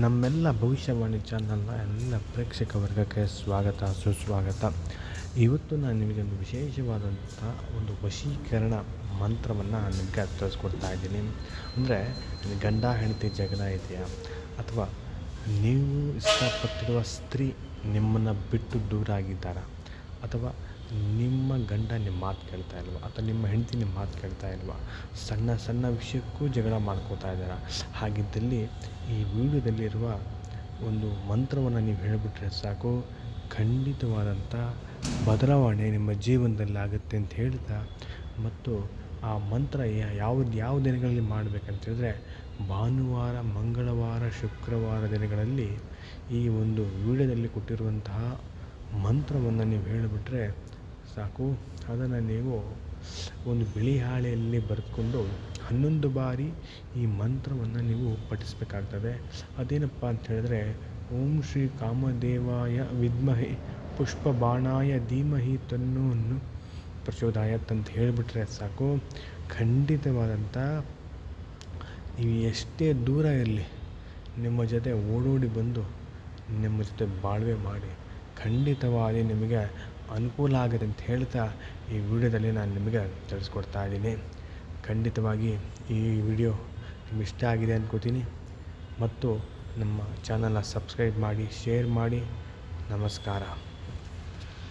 ನಮ್ಮೆಲ್ಲ ಭವಿಷ್ಯವಾಣಿ ಚಾನಲ್ನ ಎಲ್ಲ ಪ್ರೇಕ್ಷಕ ವರ್ಗಕ್ಕೆ ಸ್ವಾಗತ, ಸುಸ್ವಾಗತ. ಇವತ್ತು ನಾನು ನಿಮಗೆ ಒಂದು ವಿಶೇಷವಾದಂಥ ಒಂದು ವಶೀಕರಣ ಮಂತ್ರವನ್ನು ನಿಮಗೆ ತಿಳಿಸ್ಕೊಡ್ತಾ ಇದ್ದೀನಿ. ಅಂದರೆ ಗಂಡ, ಹೆಂಡತಿ ಜಗಳ ಇದೆಯಾ? ಅಥವಾ ನೀವು ಇಷ್ಟಪಟ್ಟಿರುವ ಸ್ತ್ರೀ ನಿಮ್ಮನ್ನು ಬಿಟ್ಟು ದೂರ ಆಗಿದ್ದಾರಾ ಅಥವಾ ನಿಮ್ಮ ಗಂಡ ನಿಮ್ಮ ಮಾತು ಕೇಳ್ತಾ ಇಲ್ವಾ? ಅಥವಾ ನಿಮ್ಮ ಹೆಂಡತಿ ನಿಮ್ಮ ಮಾತು ಕೇಳ್ತಾ ಇಲ್ವಾ? ಸಣ್ಣ ಸಣ್ಣ ವಿಷಯಕ್ಕೂ ಜಗಳ ಮಾಡ್ಕೋತಾ ಇದ್ದಾರಾ? ಹಾಗಿದ್ದಲ್ಲಿ ಈ ವೀಡಿಯೋದಲ್ಲಿರುವ ಒಂದು ಮಂತ್ರವನ್ನು ನೀವು ಹೇಳಿಬಿಟ್ರೆ ಸಾಕು. ಖಂಡಿತವಾದಂಥ ಬದಲಾವಣೆ ನಿಮ್ಮ ಜೀವನದಲ್ಲಿ ಆಗುತ್ತೆ ಅಂತ ಹೇಳ್ತಾ, ಮತ್ತು ಆ ಮಂತ್ರ ಯಾವ್ದು, ಯಾವ ದಿನಗಳಲ್ಲಿ ಮಾಡಬೇಕಂತ ಹೇಳಿದ್ರೆ, ಭಾನುವಾರ, ಮಂಗಳವಾರ, ಶುಕ್ರವಾರ ದಿನಗಳಲ್ಲಿ ಈ ಒಂದು ವೀಡಿಯೋದಲ್ಲಿ ಕೊಟ್ಟಿರುವಂತಹ ಮಂತ್ರವನ್ನು ನೀವು ಹೇಳಿಬಿಟ್ರೆ ಸಾಕು. ಅದನ್ನು ನೀವು ಒಂದು ಬಿಳಿ ಹಾಳೆಯಲ್ಲಿ ಬರೆದುಕೊಂಡು ಹನ್ನೊಂದು ಬಾರಿ ಈ ಮಂತ್ರವನ್ನು ನೀವು ಪಠಿಸಬೇಕಾಗ್ತದೆ. ಅದೇನಪ್ಪ ಅಂತ ಹೇಳಿದ್ರೆ, ಓಂ ಶ್ರೀ ಕಾಮದೇವಾಯ ವಿದ್ಮಹಿ ಪುಷ್ಪ ಬಾಣಾಯ ಧೀಮಹಿ ತನ್ನೋನ್ನು ಪ್ರಚೋದಾಯತ್ ಅಂತ ಹೇಳಿಬಿಟ್ರೆ ಸಾಕು. ಖಂಡಿತವಾದಂಥ ನೀವು ಎಷ್ಟೇ ದೂರ ಇರಲಿ, ನಿಮ್ಮ ಜೊತೆ ಓಡೋಡಿ ಬಂದು ನಿಮ್ಮ ಜೊತೆ ಬಾಳ್ವೆ ಮಾಡಿ, ಖಂಡಿತವಾಗಿ ನಿಮಗೆ ಅನುಕೂಲ ಆಗುತ್ತೆ ಅಂತ ಹೇಳ್ತಾ ಈ ವಿಡಿಯೋದಲ್ಲಿ ನಾನು ನಿಮಗೆ ತಿಳಿಸ್ಕೊಡ್ತಾ ಇದ್ದೀನಿ. ಖಂಡಿತವಾಗಿ ಈ ವಿಡಿಯೋ ನಿಮ್ಗೆ ಇಷ್ಟ ಆಗಿದೆ ಅಂದ್ಕೋತೀನಿ ಮತ್ತು ನಮ್ಮ ಚಾನಲ್ನ ಸಬ್ಸ್ಕ್ರೈಬ್ ಮಾಡಿ, ಶೇರ್ ಮಾಡಿ. ನಮಸ್ಕಾರ.